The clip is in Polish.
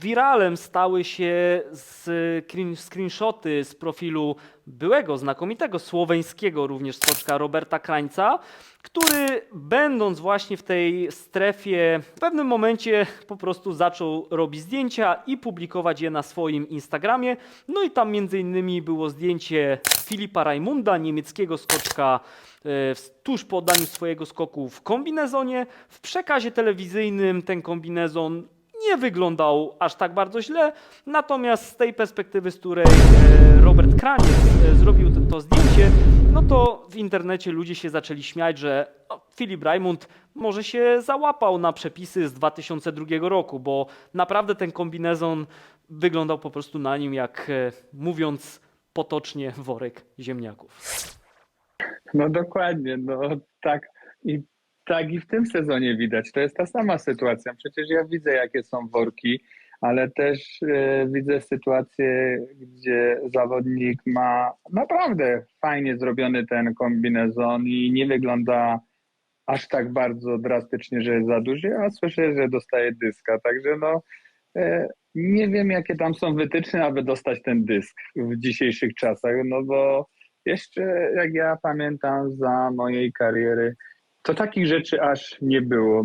Wiralem stały się screen, screenshoty z profilu byłego, znakomitego słoweńskiego również skoczka Roberta Krańca, który będąc właśnie w tej strefie w pewnym momencie po prostu zaczął robić zdjęcia i publikować je na swoim Instagramie. No i tam między innymi było zdjęcie Filipa Raimunda, niemieckiego skoczka e, tuż po oddaniu swojego skoku w kombinezonie. W przekazie telewizyjnym ten kombinezon wyglądał aż tak bardzo źle, natomiast z tej perspektywy, z której e, Robert Kraniec e, zrobił to, zdjęcie, no to w internecie ludzie się zaczęli śmiać, że Filip Raimund może się załapał na przepisy z 2002 roku, bo naprawdę ten kombinezon wyglądał po prostu na nim jak, e, mówiąc potocznie, worek ziemniaków. No dokładnie, no tak i tak i w tym sezonie widać. To jest ta sama sytuacja. Przecież ja widzę, jakie są worki, ale też e, widzę sytuację, gdzie zawodnik ma naprawdę fajnie zrobiony ten kombinezon i nie wygląda aż tak bardzo drastycznie, że jest za duży, a słyszę, że dostaje dyska. Także no e, nie wiem, jakie tam są wytyczne, aby dostać ten dysk w dzisiejszych czasach, no bo jeszcze jak ja pamiętam za mojej kariery, to takich rzeczy aż nie było.